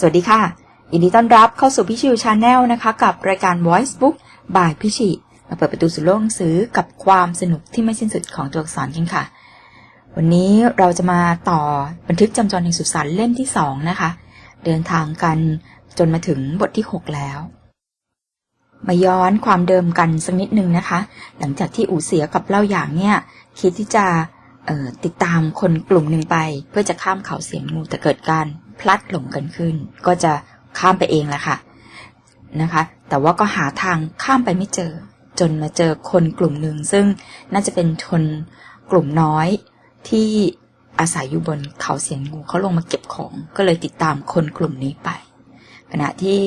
สวัสดีค่ะยินดีต้อนรับเข้าสู่พี่ชิวชาแนลนะคะ กับรายการ Voice Book by พี่ชิมาเปิดประตูสู่โลกหนังสือกับความสนุกที่ไม่สิ้นสุดของตัวอักษรกันค่ะ วันนี้เราจะมาต่อบันทึกจำจรแห่งสุสานเล่มที่สองนะคะ เดินทางกันจนมาถึงบทที่ 6 แล้ว มาย้อนความเดิมกันสักนิดนึงนะคะ หลังจากที่อูเสียกับเล่าอย่างเนี่ย คิดที่จะติดตามคนกลุ่มหนึ่งไป เพื่อจะข้ามเขาเสียงงูแต่เกิดการ พลัดหลงกันขึ้น ก็จะข้ามไปเองแหละค่ะนะคะ แต่ว่าก็หาทางข้ามไปไม่เจอ จนมาเจอคนกลุ่มหนึ่งซึ่งน่าจะเป็นชนกลุ่มน้อยที่อาศัยอยู่บนเขาเสียงงูเขาลงมาเก็บของ ก็เลยติดตามคนกลุ่มนี้ไป ขณะที่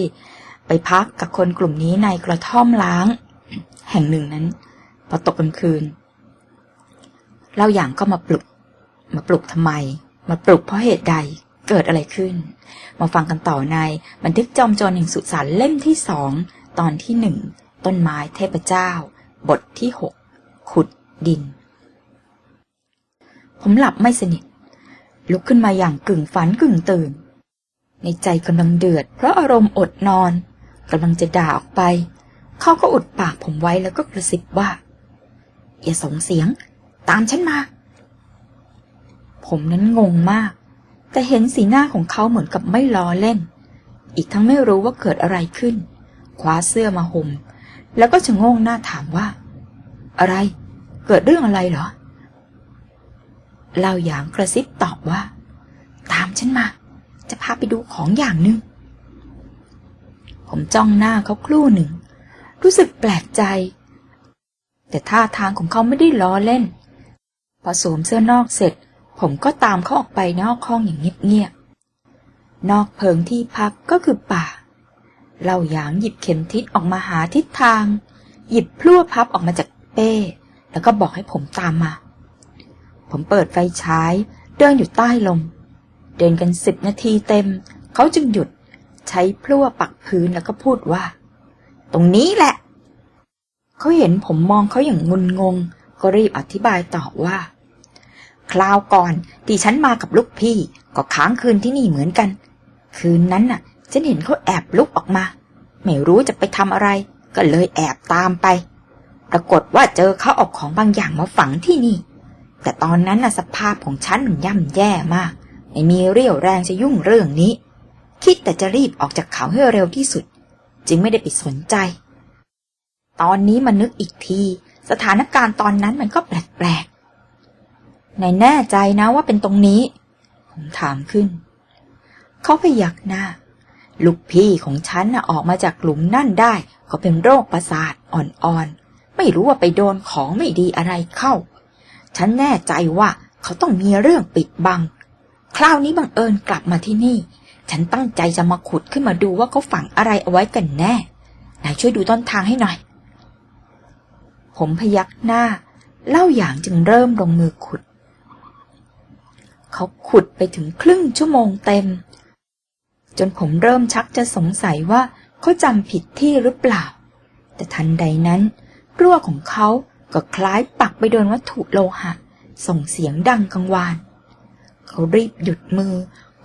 ไปพักกับคนกลุ่มนี้ในกระท่อมล้าง แห่งหนึ่งนั้นพอตกกลางคืนเล่าอย่างก็มาปลุก มาปลุกทำไม มาปลุกเพราะเหตุใด เกิดอะไรขึ้น มาฟังกันต่อในบันทึกจอมโจรแห่งสุสานเล่มที่สองตอนที่หนึ่งต้นไม้เทพเจ้า บทที่หกขุดดิน ผมหลับไม่สนิท ลุกขึ้นมาอย่างกึ่งฝันกึ่งตื่น ในใจกำลังเดือด เพราะอารมณ์อดนอนกำลังจะด่าออกไป เขาก็อุดปากผมไว้แล้วก็กระซิบว่า อย่าส่งเสียง ตามฉันมา ผมนั้นงงมาก แต่เห็นสีหน้าของเขาเหมือนกับไม่ล้อเล่น อีกทั้งไม่รู้ว่าเกิดอะไรขึ้น คว้าเสื้อมาห่ม แล้วก็ชะโงงหน้าถามว่า อะไร เกิดเรื่องอะไรเหรอเล่าอย่างกระซิบตอบว่า ตามฉันมา จะพาไปดูของอย่างหนึ่ง ผมจ้องหน้าเขาครู่หนึ่ง รู้สึกแปลกใจ แต่ท่าทางของเขาไม่ได้ล้อเล่น พอสวมเสื้อนอกเสร็จ ผมก็ตามเขาออกไปนอกห้องอย่างเงียบๆ นอกเพิงที่พักก็คือป่า เราหยางหยิบเข็มทิศออกมาหาทิศทาง หยิบพลั่วพับออกมาจากเป้ แล้วก็บอกให้ผมตามมา ผมเปิดไฟฉายเดินอยู่ใต้ลม เดินกันสิบนาทีเต็ม เขาจึงหยุดใช้พลั่วปักพื้นแล้วก็พูดว่า ตรงนี้แหละ เขาเห็นผมมองเขาอย่างงุนงง ก็รีบอธิบายต่อว่า คราวก่อนที่ฉันมากับลูกพี่ ก็ค้างคืนที่นี่เหมือนกัน คืนนั้นน่ะ ฉันเห็นเขาแอบลุกออกมา ไม่รู้จะไปทำอะไร ก็เลยแอบตามไป ปรากฏว่าเจอเขาเอาของบางอย่างมาฝังที่นี่ แต่ตอนนั้นน่ะสภาพของฉันมันย่ำแย่มาก ไม่มีเรี่ยวแรงจะยุ่งเรื่องนี้ คิดแต่จะรีบออกจากเขาให้เร็วที่สุด จึงไม่ได้ไปสนใจ ตอนนี้มานึกอีกที สถานการณ์ตอนนั้นมันก็แปลก ๆในแน่ใจนะว่าเป็นตรงนี้ ผมถามขึ้น เขาพยักหน้า ลูกพี่ของฉันนะออกมาจากหลุมนั่นได้ ก็เป็นโรคประสาทอ่อนๆ ไม่รู้ว่าไปโดนของไม่ดีอะไรเข้า ฉันแน่ใจว่าเขาต้องมีเรื่องปิดบัง คราวนี้บังเอิญกลับมาที่นี่ ฉันตั้งใจจะมาขุดขึ้นมาดูว่าเขาฝังอะไรเอาไว้กันแน่ นายช่วยดูต้นทางให้หน่อย ผมพยักหน้า เล่าอย่างจึงเริ่มลงมือขุด เขาขุดไปถึงครึ่งชั่วโมงเต็ม จนผมเริ่มชักจะสงสัยว่าเขาจำผิดที่หรือเปล่า แต่ทันใดนั้นรั่วของเขาก็คล้ายปักไปโดนวัตถุโลหะ ส่งเสียงดังกังวาน เขารีบหยุดมือ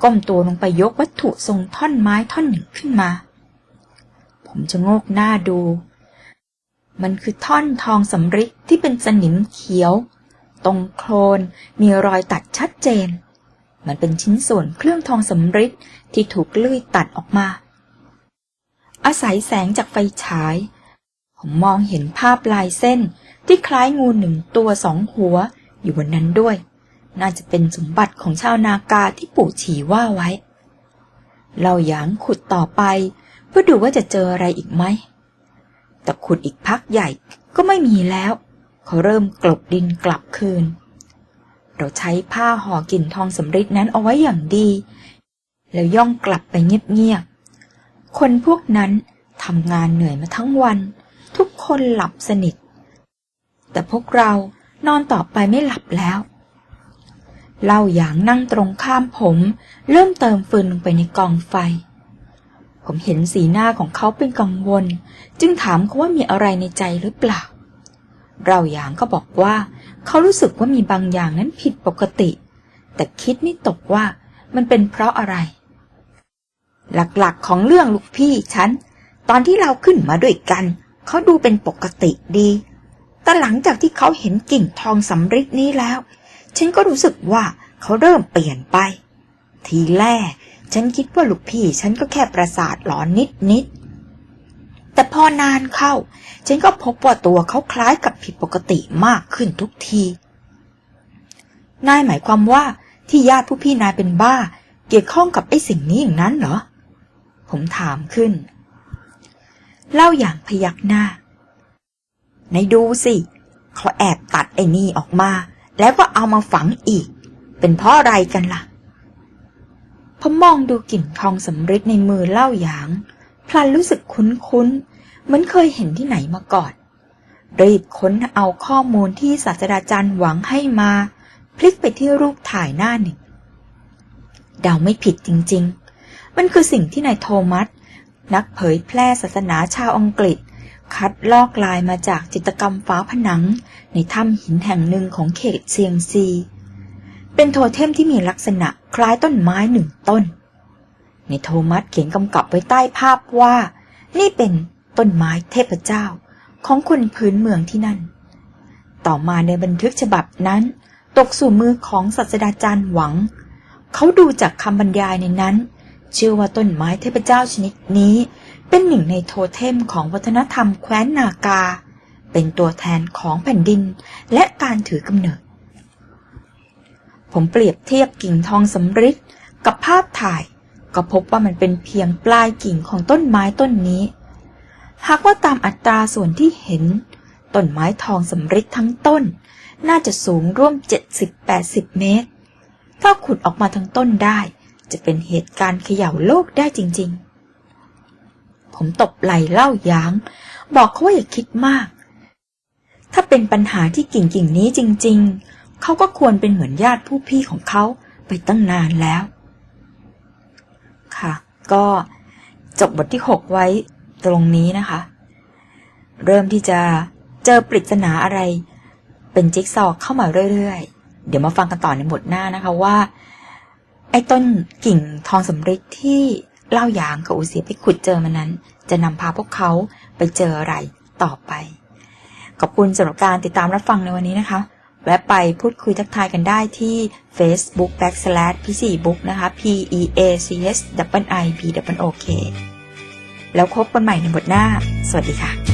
ก้มตัวลงไปยกวัตถุทรงท่อนไม้ท่อนหนึ่งขึ้นมา ผมจะโงกหน้าดู มันคือท่อนทองสำริดที่เป็นสนิมเขียว ตรงโคลนมีรอยตัดชัดเจน มันเป็นชิ้นส่วนเครื่องทองสำริดที่ถูกเลื่อยตัดออกมา อาศัยแสงจากไฟฉาย ผมมองเห็นภาพลายเส้นที่คล้ายงูหนึ่งตัวสองหัวอยู่บนนั้นด้วย น่าจะเป็นสมบัติของชาวนากาที่ปู่ฉีว่าไว้ เราหยางขุดต่อไป เพื่อดูว่าจะเจออะไรอีกไหมแต่ขุดอีกพักใหญ่ก็ไม่มีแล้ว เขาเริ่มกลบดินกลับคืน เราใช้ผ้าห่อกลิ่นทองสำริดนั้นเอาไว้อย่างดี แล้วย่องกลับไปเงียบๆ คนพวกนั้นทำงานเหนื่อยมาทั้งวัน ทุกคนหลับสนิท แต่พวกเรานอนต่อไปไม่หลับแล้วเล่าอย่างนั่งตรงข้ามผม เริ่มเติมฟืนลงไปในกองไฟ ผมเห็นสีหน้าของเขาเป็นกังวล จึงถามเขาว่ามีอะไรในใจหรือเปล่า เราหยางก็บอกว่า เขารู้สึกว่ามีบางอย่างนั้นผิดปกติ แต่คิดไม่ตกว่ามันเป็นเพราะอะไร หลักๆของเรื่องลูกพี่ฉัน ตอนที่เราขึ้นมาด้วยกัน เขาดูเป็นปกติดี แต่หลังจากที่เขาเห็นกิ่งทองสำริดนี้แล้ว ฉันก็รู้สึกว่าเขาเริ่มเปลี่ยนไป ทีแรก ฉันคิดว่าลูกพี่ฉันก็แค่ประสาทหลอนนิดนิดๆ แต่พอนานเข้า ฉันก็พบว่าตัวเขาคล้ายกับผิดปกติมากขึ้นทุกที นายหมายความว่าที่ญาติผู้พี่นายเป็นบ้า เกี่ยวข้องกับไอ้สิ่งนี้อย่างนั้นเหรอ ผมถามขึ้น เล่าอย่างพยักหน้า ในดูสิเขาแอบตัดไอ้นี่ออกมา แล้วก็เอามาฝังอีก เป็นเพราะอะไรกันล่ะผมมองดูกิ่งทองสำริดในมือเล่าหยาง พลันรู้สึกคุ้นๆ เหมือนเคยเห็นที่ไหนมาก่อน รีบค้นเอาข้อมูลที่ศาสตราจารย์หวังให้มา พลิกไปที่รูปถ่ายหน้าหนึ่งเดาไม่ผิดจริงๆ มันคือสิ่งที่นายโทมัส นักเผยแพร่ศาสนาชาวอังกฤษ คัดลอกลายมาจากจิตกรรมฝาผนัง ในถ้ำหินแห่งหนึ่งของเขตเซียงซี เป็นโทเทมที่มีลักษณะคล้ายต้นไม้หนึ่งต้น ในโทมัสเขียนกำกับไว้ใต้ภาพว่า นี่เป็นต้นไม้เทพเจ้าของคนพื้นเมืองที่นั่น ต่อมาในบันทึกฉบับนั้น ตกสู่มือของศาสตราจารย์หวัง เขาดูจากคำบรรยายในนั้น เชื่อว่าต้นไม้เทพเจ้าชนิดนี้เป็นหนึ่งในโทเทมของวัฒนธรรมแคว้นนากา เป็นตัวแทนของแผ่นดินและการถือกำเนิด ผมเปรียบเทียบกิ่งทองสำริดกับภาพถ่าย ก็พบว่ามันเป็นเพียงปลายกิ่งของต้นไม้ต้นนี้ หากว่าตามอัตราส่วนที่เห็น ต้นไม้ทองสำริดทั้งต้น น่าจะสูงร่วม 70-80 เมตร ถ้าขุดออกมาทั้งต้นได้ จะเป็นเหตุการณ์เขย่าโลกได้จริง ๆ ผมตบไหล่เล่ายาง บอกเขาว่าอย่าคิดมาก ถ้าเป็นปัญหาที่กิ่งกิ่งนี้จริง ๆ เขาก็ควรเป็นเหมือนญาติผู้พี่ของเขาไปตั้งนานแล้ว ค่ะ ก็จบบทที่ 6 ไว้ตรงนี้นะคะ เริ่มที่จะเจอปริศนาอะไร เป็นจิ๊กซอเข้ามาเรื่อยๆ เดี๋ยวมาฟังกันต่อในบทหน้านะคะว่า ไอ้ต้นกิ่งทองสำริดที่เล่าหยางกับอูเสียไปขุดเจอมานั้น จะนำพาพวกเขาไปเจออะไรต่อไป ขอบคุณสำหรับการติดตามรับฟังในวันนี้นะคะ แวะไปพูดคุยทักทายกันได้ที่ Facebook backslash พี่สี่บุ๊กนะคะ P E A C S W I p W O K แล้วพบกันใหม่ในบทหน้า สวัสดีค่ะ